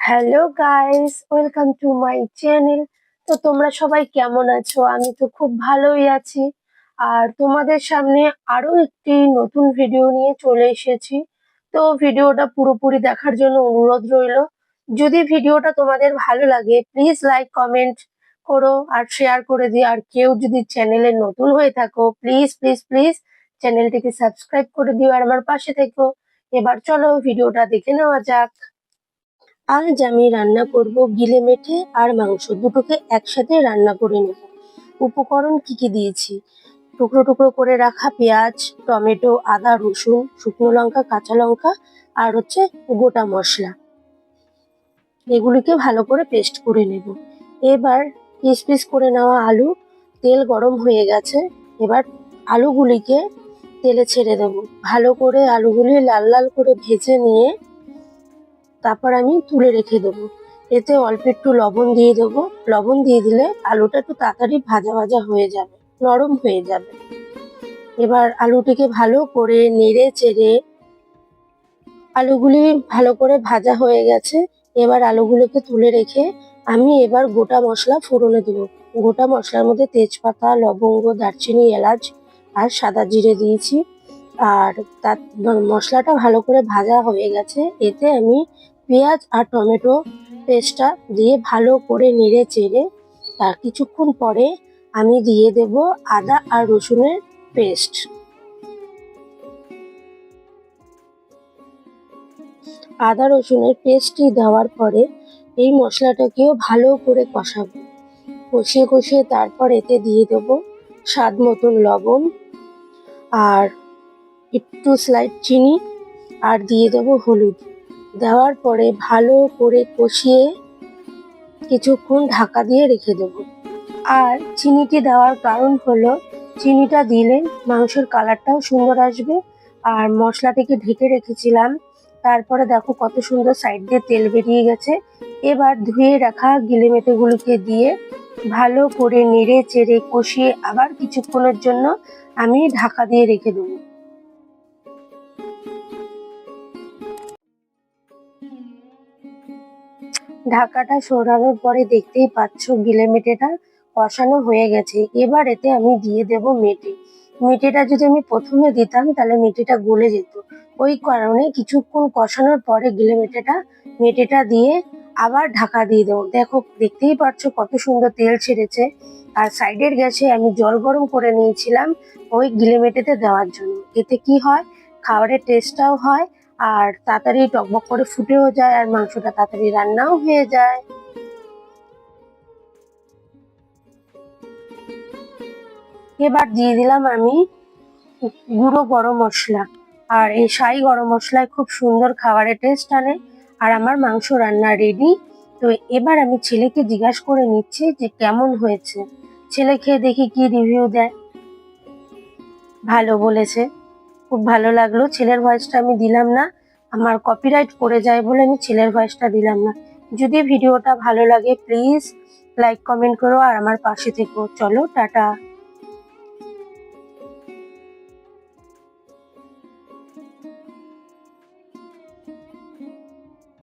Hello guys welcome to my channel তো তোমরা সবাই কেমন আছো? আমি তো খুব ভালোই আছি। আর তোমাদের সামনে আরও একটি নতুন ভিডিও নিয়ে চলে এসেছি। তো ভিডিওটা পুরোপুরি দেখার জন্য অনুরোধ রইল। যদি ভিডিওটা তোমাদের ভালো লাগে প্লিজ লাইক কমেন্ট করো আর শেয়ার করে দিও। আর কেউ যদি চ্যানেলে নতুন হয়ে থাকো প্লিজ প্লিজ প্লিজ চ্যানেলটিকে সাবস্ক্রাইব করে দিও। আর আমার পাশে থেকো। এবার চলো ভিডিওটা দেখে নেওয়া যাক। আজ আমি রান্না করব গিলে মেঠে আর মাংস। দুটোকে একসাথে রান্না করে নেব। উপকরণ কি কি দিয়েছি? টুকরো টুকরো করে রাখা পেঁয়াজ, টমেটো, আদা, রসুন, শুকনো লঙ্কা, কাঁচা লঙ্কা আর হচ্ছে গোটা মশলা। এগুলিকে ভালো করে পেস্ট করে নেব। এবার পিস পিস করে নেওয়া আলু। তেল গরম হয়ে গেছে। এবার আলুগুলিকে তেলে ছেড়ে দেব। ভালো করে আলুগুলি লাল লাল করে ভেজে নিয়ে তারপর আমি তুলে রেখে দেবো। এতে অল্প একটু লবণ দিয়ে দেবো। লবণ দিয়ে দিলে আলুটা একটু তাড়াতাড়ি ভাজা ভাজা হয়ে যাবে, নরম হয়ে যাবে। এবার আলুটিকে ভালো করে নেড়ে চেড়ে আলুগুলি ভালো করে ভাজা হয়ে গেছে। এবার আলুগুলোকে তুলে রেখে আমি এবার গোটা মশলা ফোড়নে দেবো। গোটা মশলার মধ্যে তেজপাতা, লবঙ্গ, দারচিনি, এলাচ আর সাদা জিরে দিয়েছি। আর তার মশলাটা ভালো করে ভাজা হয়ে গেছে। এতে আমি পেঁয়াজ আর টমেটো পেস্টটা দিয়ে ভালো করে নেড়ে চেড়ে তার কিছুক্ষণ পরে আমি দিয়ে দেব আদা আর রসুনের পেস্ট। আদা রসুনের পেস্টটি দেওয়ার পরে এই মশলাটাকেও ভালো করে কষাবো। কষিয়ে কষিয়ে তারপর এতে দিয়ে দেব স্বাদ মতন লবণ আর একটু স্লাইড চিনি আর দিয়ে দেব হলুদ। দেওয়ার পরে ভালো করে কষিয়ে কিছুক্ষণ ঢাকা দিয়ে রেখে দেব। আর চিনিটি দেওয়ার কারণ হলো, চিনিটা দিলে মাংসের কালারটাও সুন্দর আসবে। আর মশলাটিকে ঢেকে রেখেছিলাম, তারপরে দেখো কত সুন্দর সাইড দিয়ে তেল বেরিয়ে গেছে। এবার ধুয়ে রাখা গিলে মেটেগুলিকে দিয়ে ভালো করে নেড়ে চেড়ে কষিয়ে আবার কিছুক্ষণের জন্য আমি ঢাকা দিয়ে রেখে দেবো। ঢাকাটা সরানোর পরে দেখতেই পাচ্ছ গিলে মেটেটা কষানো হয়ে গেছে। এবার এতে আমি দিয়ে দেব মেটে। মেটেটা যদি আমি প্রথমে দিতাম, তাহলে মেটেটা গলে যেত। ওই কারণে কিছুক্ষণ কষানোর পরে গিলে মেটেটা মেটেটা দিয়ে আবার ঢাকা দিয়ে দেবো। দেখো, দেখতেই পাচ্ছ কত সুন্দর তেল ছেড়েছে। আর সাইডের গ্যাসে আমি জল গরম করে নিয়েছিলাম ওই গিলে মেটেতে দেওয়ার জন্য। এতে কি হয়? খাবারের টেস্টটাও হয় আর তাড়াতাড়ি টকবক করে ফুটেও যায় আর মাংসটা তাড়াতাড়ি রান্নাও হয়ে যায়। এবার দিয়ে দিলাম আমি গুঁড়ো গরম মশলা। আর এই শাহি গরম মশলায় খুব সুন্দর খাবারের টেস্ট আনে আর আমার মাংস রান্না রেডি তো এবার আমি ছেলেকে জিজ্ঞাসা করে নিচ্ছি যে কেমন হয়েছে? ছেলে খেয়ে দেখি কি রিভিউ দেয়। ভালো বলেছে। খুব ভালো লাগল। ছেলের ভয়েসটা আমি দিলাম না। আমার কপিরাইট পড়ে যায় বলে আমি ছেলের ভয়েসটা দিলাম না। যদি ভিডিওটা ভালো লাগে প্লিজ লাইক কমেন্ট করো আর আমার পাশে থেকো। চলো, টাটা।